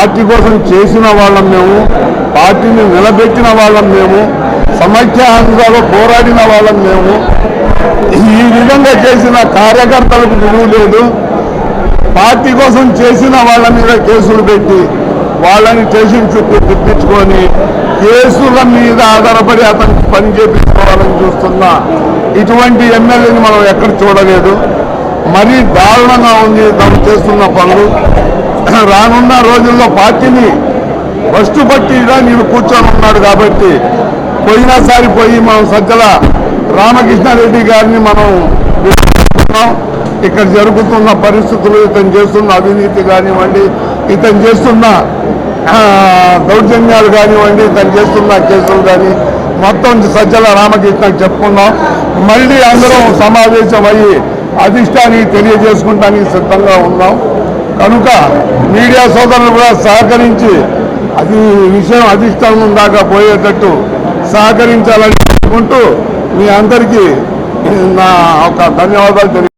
Party కోసం చేసిన వాళ్ళం మేము పార్టీని నిలబెట్టిన వాళ్ళం మేము సమైక్యాంధ్రలో పోరాడిన వాళ్ళం మేము. ఈ విధంగా చేసిన కార్యకర్తలకు విలువ లేదు. పార్టీ కోసం చేసిన వాళ్ళ మీద కేసులు పెట్టి వాళ్ళని స్టేషన్ చుట్టూ తిప్పించుకొని కేసుల మీద ఆధారపడి అతనికి పని చేపించుకోవాలని చూస్తున్న ఇటువంటి ఎమ్మెల్యేని మనం ఎక్కడ చూడలేదు. మరీ దారుణంగా ఉంది తను చేస్తున్న పనులు. రానున్న రోజుల్లో పార్టీని ఫస్ట్ పట్టిగా నేను కూర్చొని ఉన్నాడు కాబట్టి పోయినసారి పోయి మనం సజ్జల రామకృష్ణారెడ్డి గారిని మనం ఇక్కడ జరుగుతున్న పరిస్థితులు ఇతను చేస్తున్న అవినీతి కానివ్వండి ఇతను చేస్తున్న దౌర్జన్యాలు కానివ్వండి ఇతను చేస్తున్న కేసులు కానీ మొత్తం సజ్జల రామకృష్ణకి చెప్పుకున్నాం. మళ్ళీ అందరం సమావేశం అయ్యి అధిష్టానికి తెలియజేసుకుంటానికి సిద్ధంగా ఉన్నాం. కనుక మీడియా సోదరులు కూడా సహకరించి అది విషయం అధిష్టానం దాకా పోయేటట్టు సహకరించాలని అనుకుంటూ మీ అందరికీ నా ఒక ధన్యవాదాలు తెలియ